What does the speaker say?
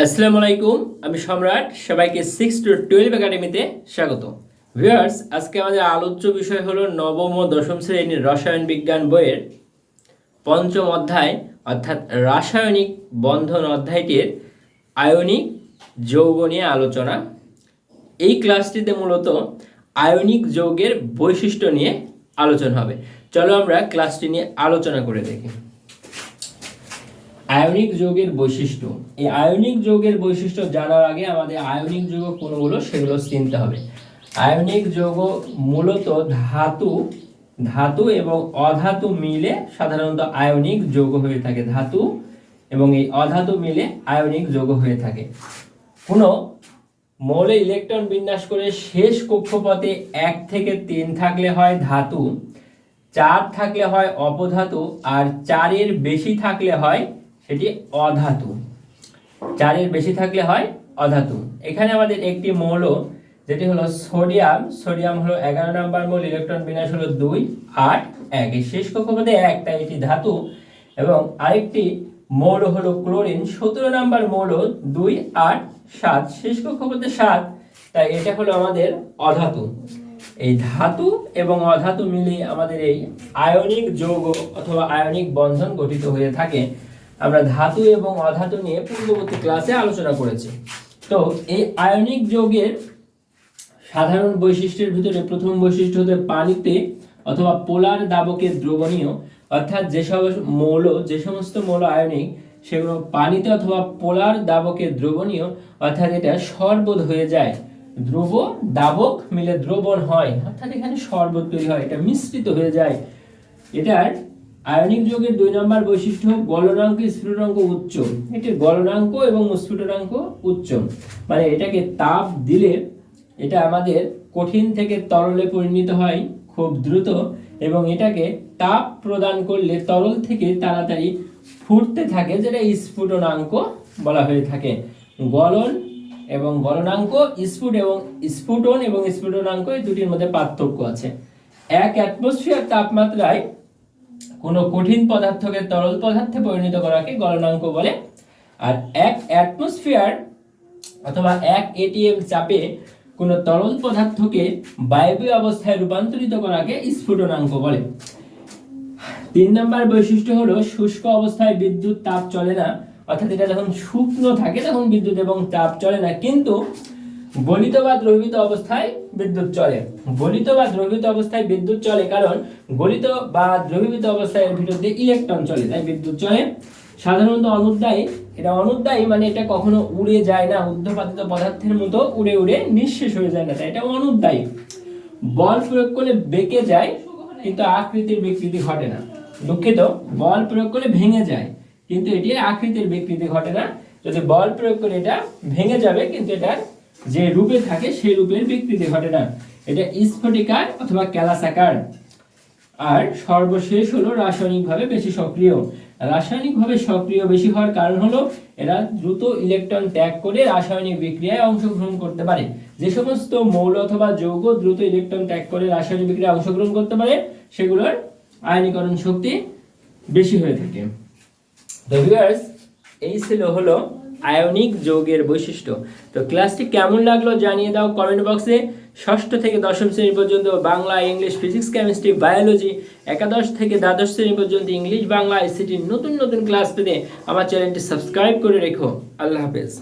আসসালামু আলাইকুম, আমি সম্রাট, সবাইকে সিক্স টু টুয়েলভ একাডেমিতে স্বাগত। ভিউয়ার্স আজকে আমাদের আলোচ্য বিষয় হলো নবম ও দশম শ্রেণির রসায়ন বিজ্ঞান বইয়ের পঞ্চম অধ্যায়, অর্থাৎ রাসায়নিক বন্ধন অধ্যায়টির আয়নিক যৌগ নিয়ে আলোচনা। এই ক্লাসটিতে মূলত আয়নিক যৌগের বৈশিষ্ট্য নিয়ে আলোচনা হবে। চলো আমরা ক্লাসটি নিয়ে আলোচনা করে দেখি। আয়নিক যৌগের বৈশিষ্ট্য। এই আয়নিক যৌগের বৈশিষ্ট্য জানার আগে আমাদের আয়নিক যৌগ কোনগুলো সেগুলো চিনতে হবে। আয়নিক যৌগ মূলত ধাতু ধাতু এবং অধাতু মিলে সাধারণত আয়নিক যৌগ হয়ে থাকে। ধাতু এবং এই অধাতু মিলে আয়নিক যৌগ হয়ে থাকে। কোনো মৌলে ইলেকট্রন বিন্যাস করে শেষ কক্ষপথে এক থেকে তিন থাকলে হয় ধাতু, চার থাকলে হয় অপধাতু, আর চারের বেশি থাকলে হয় সেটি অধাতু। চারের বেশি থাকলে হয় অধাতু। এখানে আমাদের একটি মৌল, যেটি হলো সোডিয়াম। সোডিয়াম হলো এগারো নম্বর মৌল, ইলেকট্রন বিন্যাস হলো দুই, আট, এক। এই শেষ কক্ষপথে এক, তাই এটি ধাতু। এবং আরেকটি মৌল হলো ক্লোরিন। সতেরো নম্বর মৌল, দুই, আট, সাত। শেষ কক্ষপথে সাত, তাই এটা হলো আমাদের অধাতু। এই ধাতু এবং অধাতু মিলিয়ে আমাদের এই আয়নিক যৌগ অথবা আয়নিক বন্ধন গঠিত হয়ে থাকে। আমরা ধাতু এবং অধাতু নিয়ে পূর্ববর্তী ক্লাসে আলোচনা করেছি। তো এই আয়নিক যৌগের সাধারণ বৈশিষ্ট্যের ভিতরে প্রথম বৈশিষ্ট্য হতে পানিতে অথবা পোলার দাবকে দ্রবণীয়, অর্থাৎ যেসব মৌল, যে সমস্ত মৌল আয়নিক, সেগুলো পানিতে অথবা পোলার দাবকে দ্রবণীয়, অর্থাৎ এটা শরবত হয়ে যায়। ধ্রুব দাবক মিলে দ্রবণ হয়, অর্থাৎ এখানে শরবত তৈরি হয়, এটা মিশ্রিত হয়ে যায়। এটার আয়নিক যৌগের দুই নম্বর বৈশিষ্ট্য গলনাঙ্ক স্ফুটনাঙ্ক উচ্চ। এটির গলনাঙ্ক এবং স্ফুটনাঙ্ক উচ্চ। মানে এটাকে তাপ দিলে এটা আমাদের কঠিন থেকে তরলে পরিণত হয় খুব দ্রুত এবং এটাকে তাপ প্রদান করলে তরল থেকে তাড়াতাড়ি ফুটতে থাকে, যেটা স্ফুটনাঙ্ক বলা হয়ে থাকে। গলন এবং গলনাঙ্ক, স্ফুট এবং স্ফুটন এবং স্ফুটনাঙ্ক এই দুটির মধ্যে পার্থক্য আছে। এক অ্যাটমসফিয়ার তাপমাত্রায় কোনো কঠিন পদার্থকে তরল পদার্থে পরিণত করাকে গলনাঙ্ক বলে। আর এক অ্যাটমসফিয়ার অথবা এক এটিএম চাপে কোনো তরল পদার্থকে বায়বীয় অবস্থায় রূপান্তরিত করাকে স্ফুটনাঙ্ক বলে। তিন নম্বর বৈশিষ্ট্য হলো শুষ্ক অবস্থায় বিদ্যুৎ তাপ চলে না। অর্থাৎ এটা যখন শুকনো থাকে তখন বিদ্যুৎ এবং তাপ চলে না। কিন্তু গলিত বা দ্রবীভূত অবস্থায় বিদ্যুৎ চলে। গলিত বা দ্রবীভূত অবস্থায় বিদ্যুৎ চলে কারণ গলিত বা দ্রবীভূত অবস্থায় এর ভিতর দিয়ে ইলেকট্রন চলে, তাই বিদ্যুৎ চলে। সাধারণত অনুদ্দায়ী এটা অনুদ্দায়ী মানে এটা কখনো উড়ে যায় না, ঊর্ধ্বপাতিত পদার্থের মতো উড়ে উড়ে নিঃশেষ হয়ে যায় না, তাই এটা অনুদ্দায়ী বল প্রয়োগ করলে বেঁকে যায়, কিন্তু আকৃতির বিকৃতি ঘটে না। দুঃখিত, বল প্রয়োগ করলে ভেঙে যায়, কিন্তু এটির আকৃতির বিকৃতি ঘটে না। যদি বল প্রয়োগ করে এটা ভেঙে যাবে, কিন্তু এটার যে রূপে থাকে সেই রূপের বিকৃতি ঘটে না। এটা স্ফটিকার অথবা ক্যালাসাকার। আর সর্বশেষ হলো রাসায়নিকভাবে বেশি সক্রিয়। রাসায়নিকভাবে সক্রিয় বেশি হওয়ার কারণ হলো এরা দ্রুত ইলেকট্রন ত্যাগ করে রাসায়নিক বিক্রিয়ায় অংশগ্রহণ করতে পারে। যে সমস্ত মৌল অথবা যৌগ দ্রুত ইলেকট্রন ত্যাগ করে রাসায়নিক বিক্রিয়ায় অংশগ্রহণ করতে পারে, সেগুলোর আয়নীকরণ শক্তি বেশি হয়ে থাকে। তো ভিউয়ার্স এই ছিল হলো আয়নিক যৌগের বৈশিষ্ট্য। তো ক্লাসটি কেমন লাগল জানিয়ে দাও কমেন্ট বক্সে ষষ্ঠ থেকে দশম শ্রেণি পর্যন্ত Bangla English physics chemistry biology একাদশ থেকে দ্বাদশ শ্রেণি পর্যন্ত ইংলিশ বাংলা আইসিটির নতুন নতুন ক্লাস পেতে আমার চ্যানেলটি সাবস্ক্রাইব করে রেখো। আল্লাহ হাফেজ।